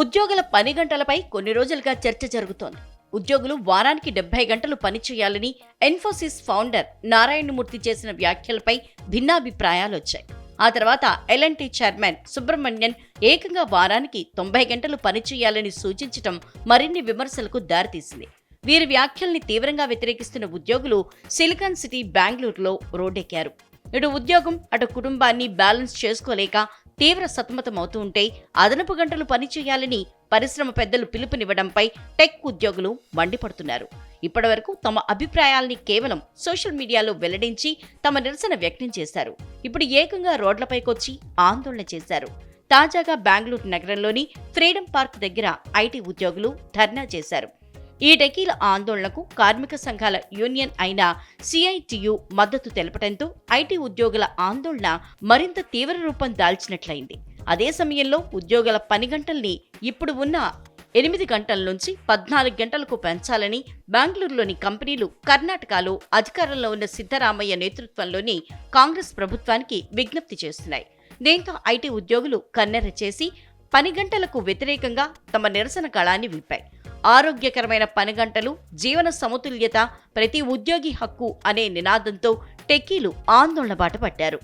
ఉద్యోగుల పని గంటలపై కొన్ని రోజులుగా చర్చ జరుగుతోంది. ఉద్యోగులు వారానికి డెబ్బై గంటలు పనిచేయాలని ఎన్ఫోసిస్ ఫౌండర్ నారాయణమూర్తి చేసిన వ్యాఖ్యలపై భిన్నాభిప్రాయాలు వచ్చాయి. ఆ తర్వాత ఎల్ఎన్టీ చైర్మన్ సుబ్రహ్మణ్యన్ ఏకంగా వారానికి తొంభై గంటలు పనిచేయాలని సూచించటం మరిన్ని విమర్శలకు దారితీసింది. వీరి వ్యాఖ్యల్ని తీవ్రంగా వ్యతిరేకిస్తున్న ఉద్యోగులు సిలికాన్ సిటీ బెంగళూరులో రోడ్డెక్కారు. ఇటు ఉద్యోగం అటు కుటుంబాన్ని బ్యాలెన్స్ చేసుకోలేక తీవ్ర సతమతమవుతూ ఉంటే అదనపు గంటలు పనిచేయాలని పరిశ్రమ పెద్దలు పిలుపునివ్వడంపై టెక్ ఉద్యోగులు మండిపడుతున్నారు. ఇప్పటివరకు తమ అభిప్రాయాల్ని కేవలం సోషల్ మీడియాలో వెల్లడించి తమ నిరసన వ్యక్తం చేశారు. ఇప్పుడు ఏకంగా రోడ్లపైకొచ్చి ఆందోళన చేశారు. తాజాగా బెంగళూరు నగరంలోని ఫ్రీడమ్ పార్క్ దగ్గర ఐటీ ఉద్యోగులు ధర్నా చేశారు. ఈ టెకీల ఆందోళనకు కార్మిక సంఘాల యూనియన్ అయిన సిఐటియు మద్దతు తెలపడంతో ఐటీ ఉద్యోగుల ఆందోళన మరింత తీవ్ర రూపం దాల్చినట్లయింది. అదే సమయంలో ఉద్యోగుల పని గంటల్ని ఇప్పుడు ఉన్న ఎనిమిది గంటల నుంచి పద్నాలుగు గంటలకు పెంచాలని బెంగళూరులోని కంపెనీలు కర్ణాటకలో అధికారంలో ఉన్న సిద్ధరామయ్య నేతృత్వంలోని కాంగ్రెస్ ప్రభుత్వానికి విజ్ఞప్తి చేస్తున్నాయి. దీంతో ఐటీ ఉద్యోగులు కన్నెర చేసి పని గంటలకు వ్యతిరేకంగా తమ నిరసన కళాన్ని విప్పాయి. ఆరోగ్యకరమైన పని గంటలు జీవన సమతుల్యత ప్రతి ఉద్యోగి హక్కు అనే నినాదంతో టెక్కీలు ఆందోళన బాట పట్టారు.